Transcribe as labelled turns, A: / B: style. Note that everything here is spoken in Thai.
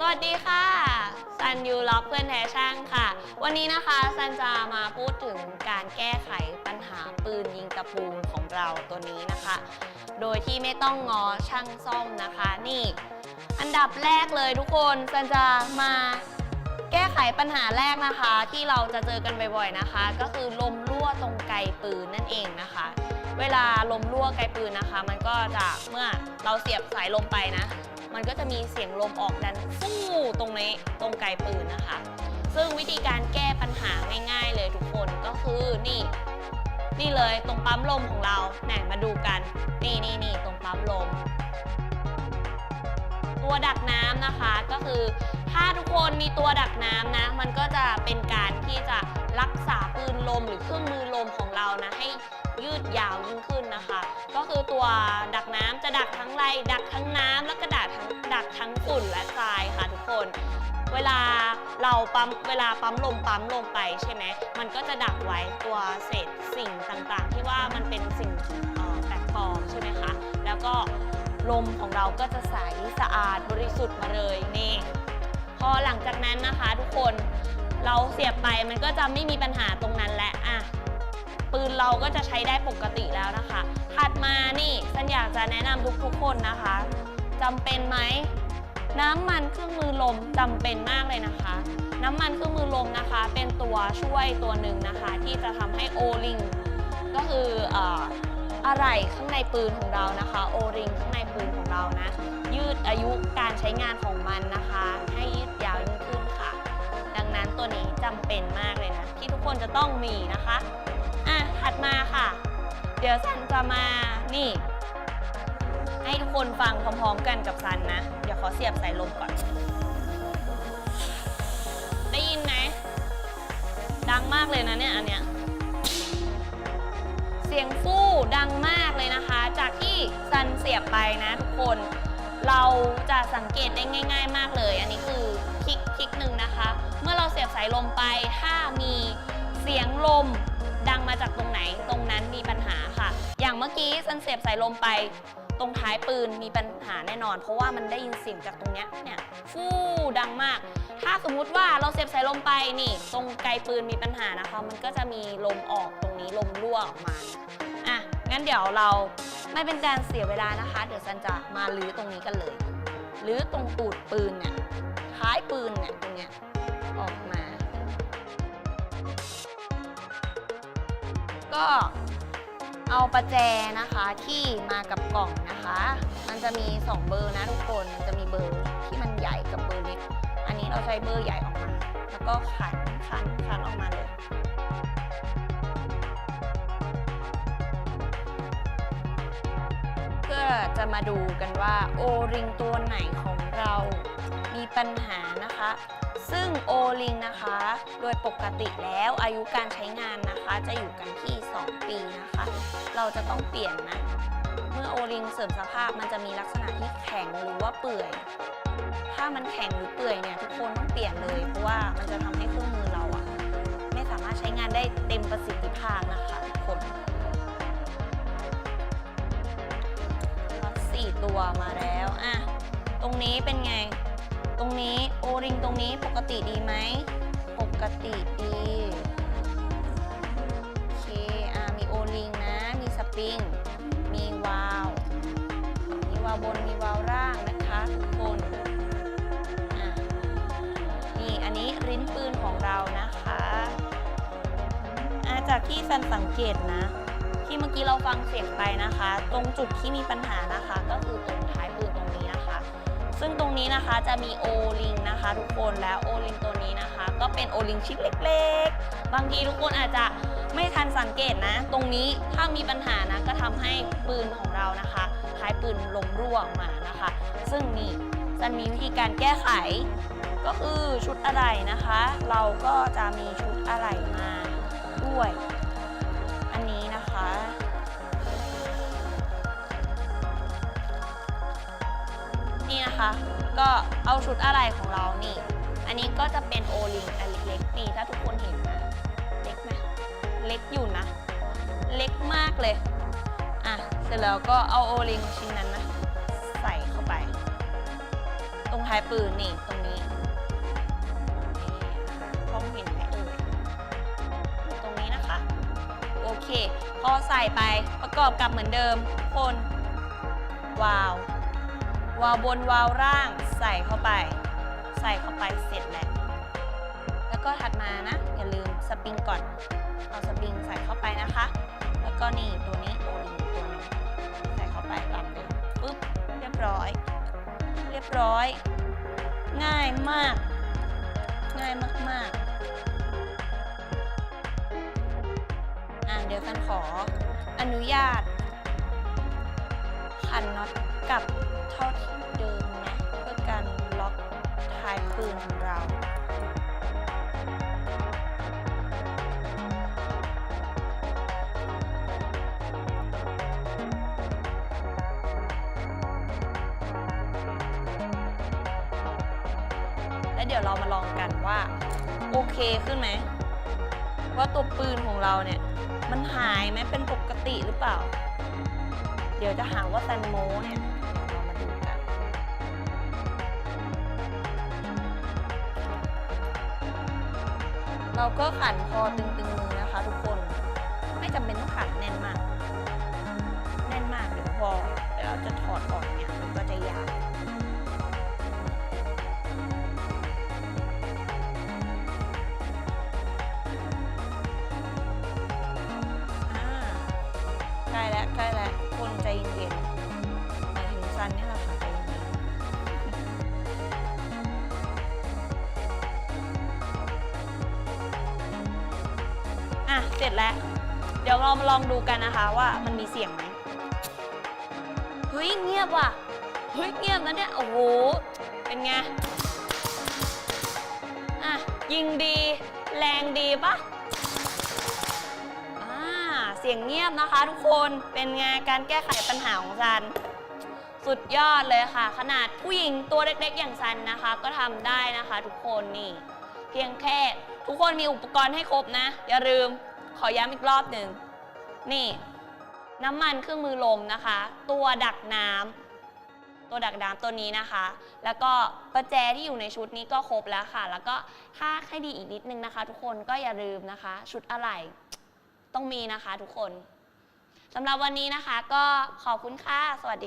A: สวัสดีค่ะซันยูล็อกเพื่อนแท้ช่างค่ะ วันนี้นะคะซันจะมาพูดถึงการแก้ไขปัญหาปืนยิงตะปูของเราตัวนี้นะคะ โดยที่ไม่ต้องงอช่างซ่อมนะคะนี่ อันดับแรกเลยทุกคนซันจะมาแก้ไขปัญหาแรกนะคะ ที่เราจะเจอกันบ่อยๆนะคะ ก็คือลมรั่วตรงไกปืนนั่นเองนะคะ เวลาลมรั่วไกปืนนะคะ มันก็จะเมื่อเราเสียบสายลมไปนะ มันก็จะมีเสียงลมออกดันฟู่ตรงนี้ตรงไกปืนนะคะ ซึ่งวิธีการแก้ปัญหาง่ายๆ เลยทุกคนก็คือนี่ นี่เลยตรงปั๊มลมของเราไหนมาดูกันนี่นี่นี่ตรงปั๊มลม ตัวดักน้ำนะคะก็คือถ้าทุกคนมีตัวดักน้ำนะ มันก็จะเป็นการที่จะรักษาปืนลมหรือเครื่องมือลมของเรานะให้ยืดยาวยิ่งขึ้นนะคะ ก็คือตัวดักน้ำจะดักทั้งไรดักทั้งน้ำแล้วก็ ดักทั้งฝุ่นและทรายค่ะทุกคน เวลาเราปั๊มเวลาปั๊มลมปั๊มลงไปใช่ไหมมันก็จะดักไว้ตัวเศษสิ่งต่างๆ ที่ว่ามันเป็นสิ่งแปลกปลอมใช่ไหมคะแล้วก็ลมของเราก็จะใสสะอาดบริสุทธิ์มาเลยนี่ พอหลังจากนั้นนะคะทุกคนเราเสียบไปมันก็จะไม่มีปัญหาตรงนั้นและอะปืนเราก็จะใช้ได้ปกติแล้วนะคะ ถัดมานี่ฉันอยากจะแนะนำทุกๆคนนะคะ จำเป็นไหม น้ำมันเครื่องมือลมจำเป็นมากเลยนะคะ น้ำมันเครื่องมือลมนะคะ เป็นตัวช่วยตัวหนึ่งนะคะ ที่จะทำให้โอลิงก็คืออะไรข้างในปืนของเรานะคะโอริงข้างในปืนของเรานะยืดอายุการใช้งานของมันนะคะ ให้ยืดยาวยิ่งขึ้นค่ะ ดังนั้นตัวนี้จำเป็นมากเลยนะ ที่ทุกคนจะต้องมีนะคะอะถัดมาค่ะ เดี๋ยวซันจะมานี่ คนฟังพร้อมๆกันกับซันนะ เดี๋ยวขอเสียบสายลมก่อน ได้ยินไหม ดังมากเลยนะเนี่ยอันเนี้ย เสียงฟู่ดังมากเลยนะคะ จากที่ซันเสียบไปนะทุกคน เราจะสังเกตได้ง่าย ๆ มากเลย อันนี้คือคลิกคลิกหนึ่งนะคะ เมื่อเราเสียบสายลมไป ถ้ามีเสียงลมดังมาจากตรงไหน ตรงนั้นมีปัญหาค่ะ อย่างเมื่อกี้ซันเสียบสายลมไป ตรงท้ายปืนมีปัญหาแน่นอน เพราะว่ามันได้ยินเสียงจากตรงเนี้ยเนี่ยฟู่ดังมาก ถ้าสมมุติว่าเราเสียบสายลมไปนี่ ตรงไกลปืนมีปัญหานะคะ มันก็จะมีลมออกตรงนี้ลมรั่วออกมาอะงั้นเดี๋ยวเราไม่เป็นการเสียเวลานะคะ เดี๋ยวซันจะมาลื้อตรงนี้กันเลยลื้อตรงตูดปืนเนี่ยท้ายปืนเนี่ยตรงเนี้ยออกมา ก็ เอาประแจนะคะที่มากับกล่องนะคะ มันจะมี 2 เบอร์นะทุกคน มันจะมีเบอร์ที่มันใหญ่กับเบอร์เล็ก อันนี้เราใช้เบอร์ใหญ่ออกมา แล้วก็ขันขันขันออกมาเลย เพื่อจะมาดูกันว่าโอริงตัวไหนของเรามีปัญหานะคะ ซึ่งโอลิงนะคะ โดยปกติแล้วอายุการใช้งานนะคะ จะอยู่กันที่ 2 ปีนะคะ เราจะต้องเปลี่ยนนะ เมื่อโอลิงเสริมสภาพมันจะมีลักษณะที่แข็งหรือว่าเปื่อย ถ้ามันแข็งหรือเปื่อยเนี่ยทุกคนต้องเปลี่ยนเลย เพราะว่ามันจะทำให้เครื่องมือเราอะไม่สามารถใช้งานได้เต็มประสิทธิภาพนะคะทุกคนสี่ตัวมาแล้วอะตรงนี้เป็นไง ตรงนี้โอริงตรงนี้ปกติดีไหม ปกติดี ริง มีวาล์วมีวาล์วบนมีวาล์วล่างนะคะทุกคนนี่อันนี้ริ้นปืนของเรานะคะอะจากที่ซันสังเกตนะ ที่เมื่อกี้เราฟังเสียงไปนะคะ ตรงจุดที่มีปัญหานะคะ ก็คือตรงท้ายปืนตรงนี้นะคะ ซึ่งตรงนี้นะคะจะมีโอลิงนะคะทุกคนแล้วโอลิงตัวนี้นะคะ ก็เป็นโอลิงชิ้นเล็ก ๆ บางทีทุกคนอาจจะ ไม่ทันสังเกตนะ ตรงนี้ถ้ามีปัญหานะก็ทำให้ปืนของเรานะคะท้ายปืนลมรั่วออกมานะคะ ซึ่งนี่จะมีวิธีการแก้ไข ก็คือชุดอะไรนะคะ เราก็จะมีชุดอะไรมาด้วย อันนี้นะคะนี่นะคะก็เอาชุดอะไรของเรานี่ อันนี้ก็จะเป็นโอลิงอันเล็กๆนี่ถ้าทุก เล็กอยู่นะ เล็กมากเลย อะ เสร็จแล้วก็เอาโอลิงชิ้นนั้นนะ ใส่เข้าไป ตรงท้ายปืนนี่ตรงนี้นี่มองเห็นไหมเอ่ยตรงนี้นะคะ โอเค พอใส่ไปประกอบกับเหมือนเดิม คน วาว วาวบนวาล์วล่างใส่เข้าไป ใส่เข้าไปเสร็จแล้ว แล้วก็ถัดมานะ อย่าลืมสปริงก่อน เอาสปริงใส่เข้าไปนะคะ แล้วก็นี่ตัวนี้โอลิงตัวนึงใส่เข้าไปตามเดิมปุ๊บเรียบร้อย เรียบร้อย ง่ายมาก ง่ายมากๆอะเดี๋ยวกันขออนุญาตขันน็อตกับเท่าที่เดิมนะ เพื่อการล็อกท้ายปืนเรา เดี๋ยวเรามาลองกันว่า โอเคขึ้นไหม ว่าตัวปืนของเราเนี่ย มันหายไหมเป็นปกติหรือเปล่า เดี๋ยวจะหาว่าแตนโมเนี่ยเรามาดูกัน เราก็ขันพอตึงๆมือนะคะทุกคนไม่จำเป็นต้องขันแน่นมาก แน่นมากเดี๋ยวพอเดี๋ยวเราจะถอดออกเนี่ยมันก็จะยาว ใกล้แล้วใกล้แล้วคนใจเย็นๆหมายถึงซันนี่แหละค่ะใจเย็นๆอะ เสร็จแล้ว เดี๋ยวเรามาลองดูกันนะคะว่ามันมีเสียงไหมเฮ้ยเงียบว่ะเฮ้ยเงียบนะเนี่ย โอ้โห เป็นไง อะ ยิงดี แรงดีปะอ่า เสียงเงียบนะคะ ทุกคนเป็นไงการแก้ไขปัญหาของซัน สุดยอดเลยค่ะ ขนาดผู้หญิงตัวเล็กๆ อย่างซันนะคะ ก็ทำได้นะคะ ทุกคนนี่ เพียงแค่ทุกคนมีอุปกรณ์ให้ครบนะ อย่าลืมขอย้ำอีกรอบหนึ่งนี่ น้ำมันเครื่องมือลมนะคะ ตัวดักน้ำตัวดักน้ำตัวนี้นะคะ แล้วก็ประแจที่อยู่ในชุดนี้ก็ครบแล้วค่ะ แล้วก็ถ้าให้ดีอีกนิดนึงนะคะ ทุกคนก็อย่าลืมนะคะ ชุดอะไหล่ ต้องมีนะคะทุกคนสำหรับวันนี้นะคะ ก็ขอบคุณค่ะ สวัสดี